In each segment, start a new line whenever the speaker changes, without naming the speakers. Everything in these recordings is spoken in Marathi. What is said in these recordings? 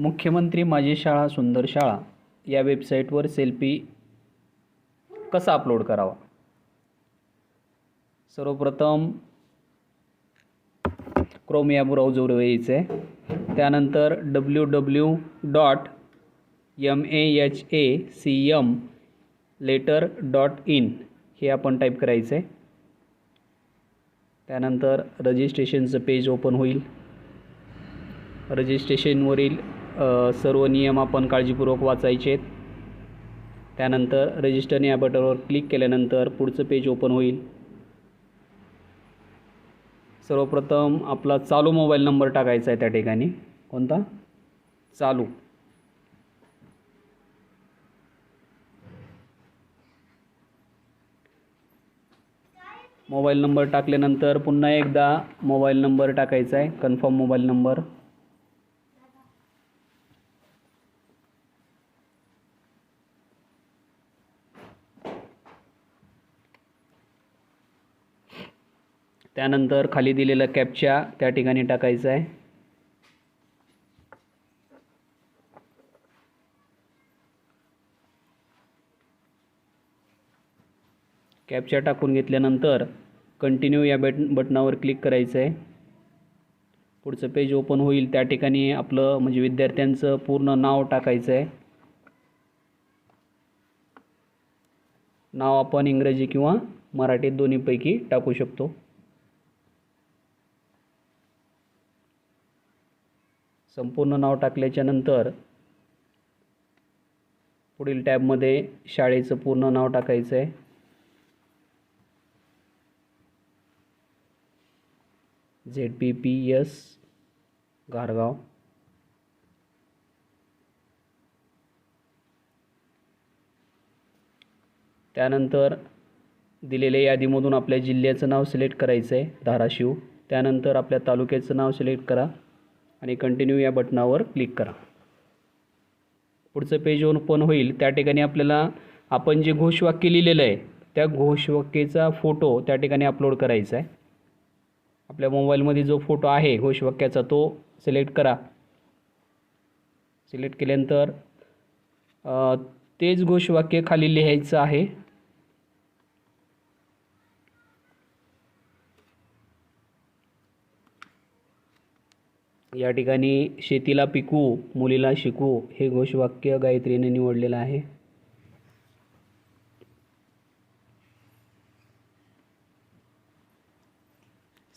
मुख्यमंत्री माझी शाळा सुंदर शाळा या वेबसाईटवर सेल्फी कसा अपलोड करावा? सर्वप्रथम क्रोम या ब्राउझरवर यायचं. आहे त्यानंतर W W dot M A H A C M letter dot in हे आपण टाईप करायचं. आहे त्यानंतर रजिस्ट्रेशनचं पेज ओपन होईल. रजिस्ट्रेशनवरील सर्व नियम आपण काळजीपूर्वक वाचायचे आहेत त्यानंतर रजिस्टर या बटनवर क्लिक केल्यानंतर पुढचं पेज ओपन होईल. सर्वप्रथम आपला चालू मोबाईल नंबर टाकायचा आहे त्या ठिकाणी. कोणता? चालू. मोबाईल नंबर टाकल्यानंतर पुन्हा एकदा मोबाईल नंबर टाकायचा आहे. कन्फर्म मोबाईल नंबर त्यानंतर खाली दिलेला कॅपच्या त्या ठिकाणी टाकायचं आहे. कॅपच्या टाकून घेतल्यानंतर कंटिन्यू या बट बटनावर क्लिक करायचं आहे. पुढचं पेज ओपन होईल त्या ठिकाणी आपलं म्हणजे विद्यार्थ्यांचं पूर्ण नाव टाकायचं आहे. नाव आपण इंग्रजी किंवा मराठीत दोन्हीपैकी टाकू शकतो. संपूर्ण नाव टाकल्याच्या नंतर पुढील टॅबमध्ये शाळेचं पूर्ण नाव टाकायचं आहे Z P P S Gargaon. त्यानंतर दिलेल्या यादीमधून आपल्या जिल्ह्याचं नाव सिलेक्ट करायचं आहे धाराशिव. त्यानंतर आपल्या तालुक्याचं नाव सिलेक्ट करा. आणि कंटिन्यू या बटनावर क्लिक करा. पुढचं पेज ओपन होईल. त्या ठिकाणी आपल्याला आपण जे घोषवाक्य लिहिलेलं आहे त्या घोषवाक्याचा फोटो त्या ठिकाणी अपलोड करायचा आहे. आपल्या मोबाईलमध्ये जो फोटो आहे घोषवाक्याचा तो सिलेक्ट करा. सिलेक्ट केल्यानंतर तेच घोषवाक्य खाली लिहायचं आहे. या ठिकाणी शेतीला पिकू मुलीला शिकू हे घोषवाक्य गायत्रीने निवडलेलं आहे.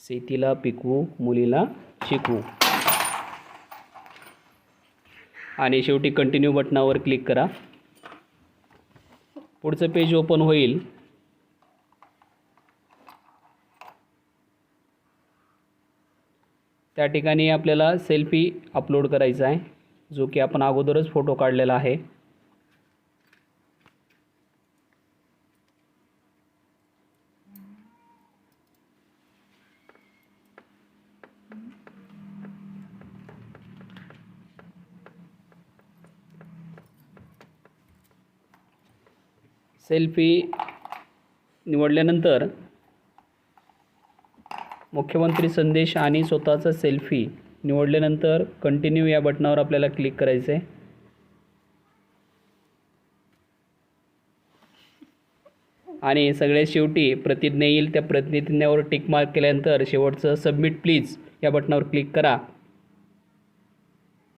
शेतीला पिकवू मुलीला शिकवू आणि शेवटी कंटिन्यू बटनावर क्लिक करा. पुढचं पेज ओपन होईल. त्या ठिकाणी आपल्याला सेल्फी अपलोड करायचा आहे जो की आपण अगोदरच फोटो काढलेला आहे. सेल्फी निवडल्यानंतर मुख्यमंत्री संदेश आणि स्वतःचा सेल्फी निवडल्यानंतर कंटिन्यू या बटनावर आपल्याला क्लिक करायचं आहे आणि सगळ्यात शेवटी प्रतिज्ञा येईल त्या प्रतिज्ञेवर टिक मार्क केल्यानंतर शेवटचं सबमिट प्लीज या बटनावर क्लिक करा.